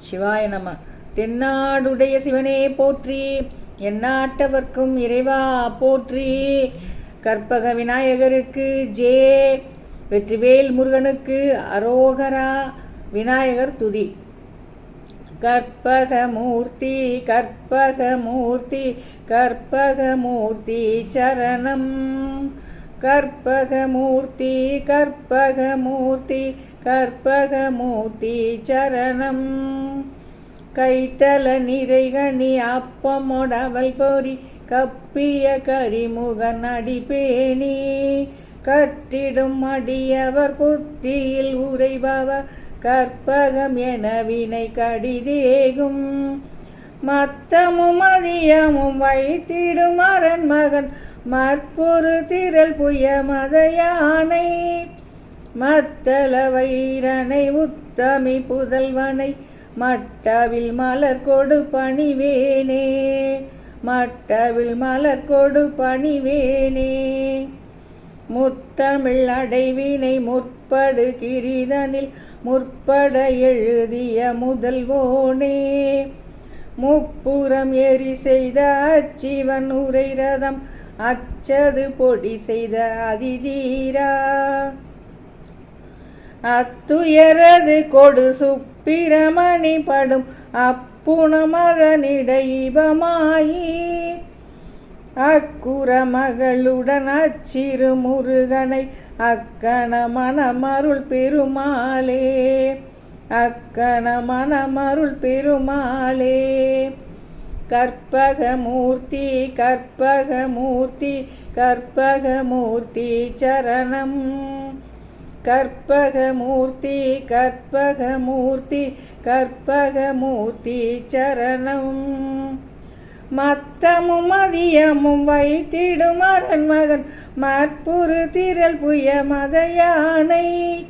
சிவாய நம. தென்னாடுடைய சிவனே போற்றி எந்நாட்டவர்க்கும் இறைவா போற்றி. கற்பக விநாயகருக்கு ஜே. வெற்றிவேல் முருகனுக்கு அரோகரா விநாயகர் துதி. கற்பகமூர்த்தி கற்பகமூர்த்தி கற்பகமூர்த்தி சரணம். கற்பகமூர்த்தி கற்பகமூர்த்தி கற்பகமூர்த்தி சரணம். கைத்தல நிறைகணி அப்பமொடவல் பொறி கப்பிய கரிமுகன் அடிபேணி கற்றிடும் அடியவர் புத்தியில் உரைபவர் கற்பகம் என வினை கடிதேகும். மத்தமும் அதியமும் வைத்திடும் அரண் மகன். மற்பொரு திரள் புய மத யானை மத்தள வைரனை உத்தமி புதல்வனை. மட்டவில் மலர் கொடு பணிவேனே. மட்டவில் மலர் கொடு பணிவேனே. முத்தமிழ் அடைவினை முற்படு கிரிதனில். முற்பட எழுதிய முதல்வோனே. முப்புறம் ஏறி செய்த அச்சிவன் உரை ரதம் அச்சது பொடி செய்த அதிதீரா. அத்துயரது கொடு சுப்பிரமணி படும் அப்புணமதனிடைபமாயி அக்குற மகளுடன் அச்சிறு முருகனை அக்கண மணமருள் பெருமாளே. அக்கண மனமருள் பெருமாளே. கற்பகமூர்த்தி கற்பகமூர்த்தி கற்பகமூர்த்தி சரணம். கற்பகமூர்த்தி கற்பகமூர்த்தி கற்பகமூர்த்தி சரணம். மத்தமும் மதியமும் வைத்திடும் அரண்மகன் மற்புறு திரள் புய மத யானை.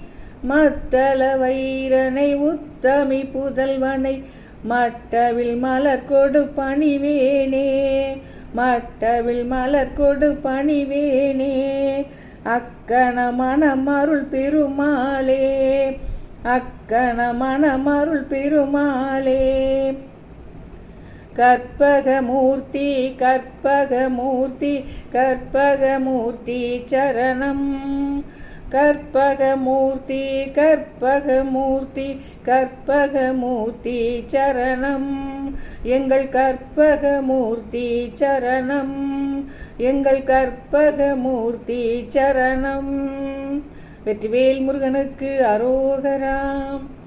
மத்தள வைரனை உத்தமி புதல்வனை மட்டவில் மலர் கொடு பணிவேனே மட்டவில் மலர் கொடு பணிவேனே. அக்கண மணமருள் பெருமாளே அக்கண மணமருள் பெருமாளே. கற்பகமூர்த்தி கற்பகமூர்த்தி கற்பகமூர்த்தி சரணம். கற்பகமூர்த்தி கற்பகமூர்த்தி கற்பகமூர்த்தி சரணம். எங்கள் கற்பகமூர்த்தி சரணம். எங்கள் கற்பகமூர்த்தி சரணம். வெற்றிவேல் முருகனுக்கு அரோகராம்